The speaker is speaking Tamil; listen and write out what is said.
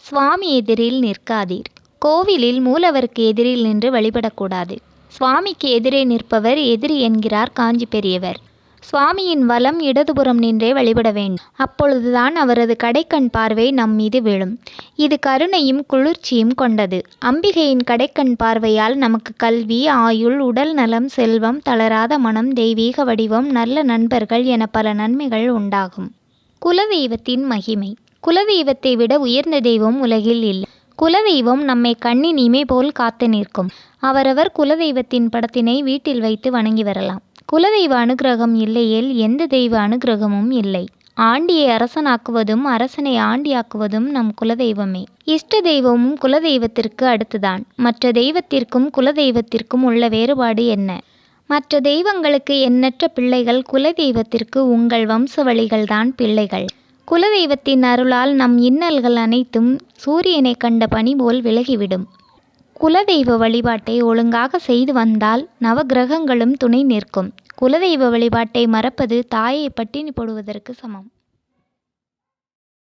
சுவாமி எதிரில் நிற்காதீர். கோவிலில் மூலவருக்கு எதிரில் நின்று வழிபடக்கூடாது. சுவாமிக்கு எதிரே நிற்பவர் எதிரி என்கிறார் காஞ்சி பெரியவர். சுவாமியின் வலம் இடதுபுறம் நின்றே வழிபட வேண்டும். அப்பொழுதுதான் அவரது கடைக்கண் பார்வை நம் மீது விழும். இது கருணையும் குளிர்ச்சியும் கொண்டது. அம்பிகையின் கடைக்கண் பார்வையால் நமக்கு கல்வி ஆயுள் உடல் நலம் செல்வம் தளராத மனம் தெய்வீக வடிவம் நல்ல நண்பர்கள் என பல நன்மைகள் உண்டாகும். குலதெய்வத்தின் மகிமை. குலதெய்வத்தை விட உயர்ந்த தெய்வம் உலகில் இல்லை. குலதெய்வம் நம்மை கண்ணின் இமை போல் காத்து நிற்கும். அவரவர் குலதெய்வத்தின் படத்தினை வீட்டில் வைத்து வணங்கி வரலாம். குலதெய்வ அனுகிரகம் இல்லையேல் எந்த தெய்வ அனுகிரகமும் இல்லை. ஆண்டியை அரசனாக்குவதும் அரசனை ஆண்டியாக்குவதும் நம் குலதெய்வமே. இஷ்ட தெய்வமும் குலதெய்வத்திற்கு அடுத்துதான். மற்ற தெய்வத்திற்கும் குலதெய்வத்திற்கும் உள்ள வேறுபாடு என்ன? மற்ற தெய்வங்களுக்கு எண்ணற்ற பிள்ளைகள் குலதெய்வத்திற்கு உங்கள் வம்சவழிகள்தான் பிள்ளைகள். குலதெய்வத்தின் அருளால் நம் இன்னல்கள் அனைத்தும் சூரியனை கண்ட பனி போல் விலகிவிடும். குலதெய்வ வழிபாட்டை ஒழுங்காக செய்து வந்தால் நவகிரகங்களும் துணை நிற்கும். குலதெய்வ வழிபாட்டை மறப்பது தாயை பட்டினி போடுவதற்கு சமம்.